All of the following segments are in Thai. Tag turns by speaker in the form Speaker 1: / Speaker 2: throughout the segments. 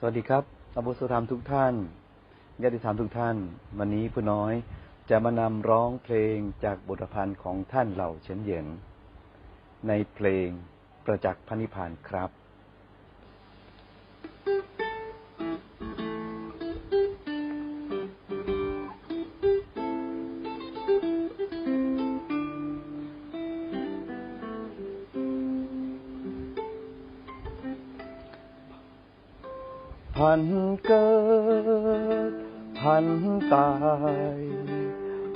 Speaker 1: สวัสดีครับอบุสธรรมทุกท่านญาติธรรมทุกท่าน วันนี้ผู้น้อยจะมานำร้องเพลงจากบทพันธ์ของท่านเหล่าเฉินเหยินในเพลงประจักษ์พระนิพพานครับ พันเกิด พันตาย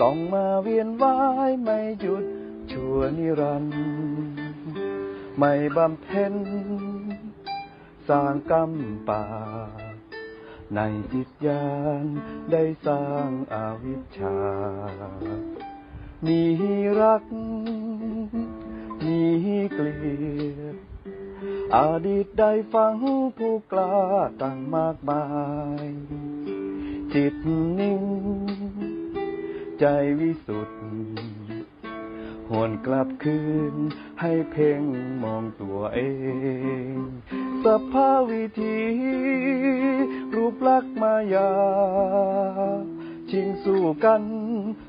Speaker 1: ต้องมาเวียนว่ายไม่หยุดชั่วนิรันดร์ไม่บำเพ็ญสร้างกรรมป่า ในจิตญาณได้สร้างอาวิชชา มีรัก มีเอดีตได้ฟังผู้กล้าตั้งมากมาย จิตนิ่ง ใจวิสุทธิ์หวนกลับคืนให้เพ่งมองตัวเอง สภาวิธี รูปลักษณ์มายา ชิงสู้กัน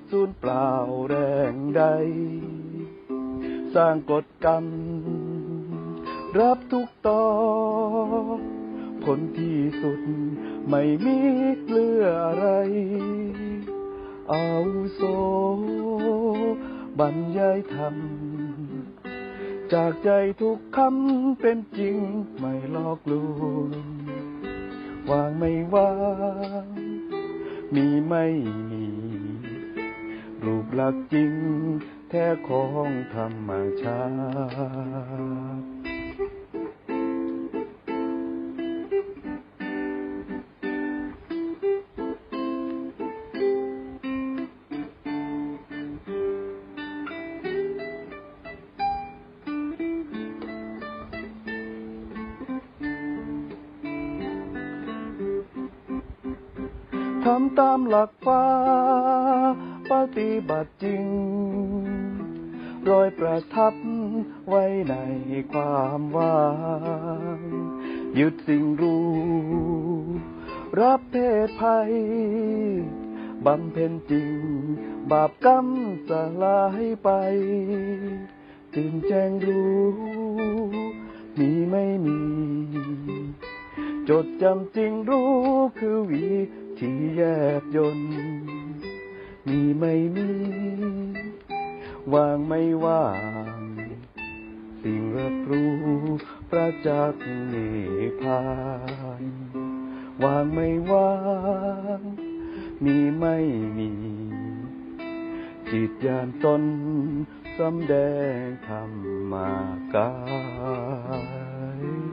Speaker 1: สูญเปล่าแรงใด สร้างกฎกรรม รับทุกต่อ ผลที่สุดไม่มีเหลืออะไร เอาโซ บรรยายธรรม จากใจทุกคำเป็นจริงไม่หลอกลวงวางไม่วาง มีไม่มี รูปลักษณ์จริงแท้ของธรรมชาติ ทำตามหลักฟ้า ปฏิบัติจริง รอยประทับไว้ในความว่างหยุดสิ่งรู้ รับเพศภัยบำเพ็ญจริง บาปกรรมสลายไปตื่นแจ้งรู้ มีไม่มี จดจำจริงรู้คือวิ ที่แยบยนต์มีไม่มี วางไม่ว่าง สิ่งรับรู้ประจักษ์นิพพาน วางไม่ว่าง มีไม่มี จิตญาณตนสำแดงธรรมากาย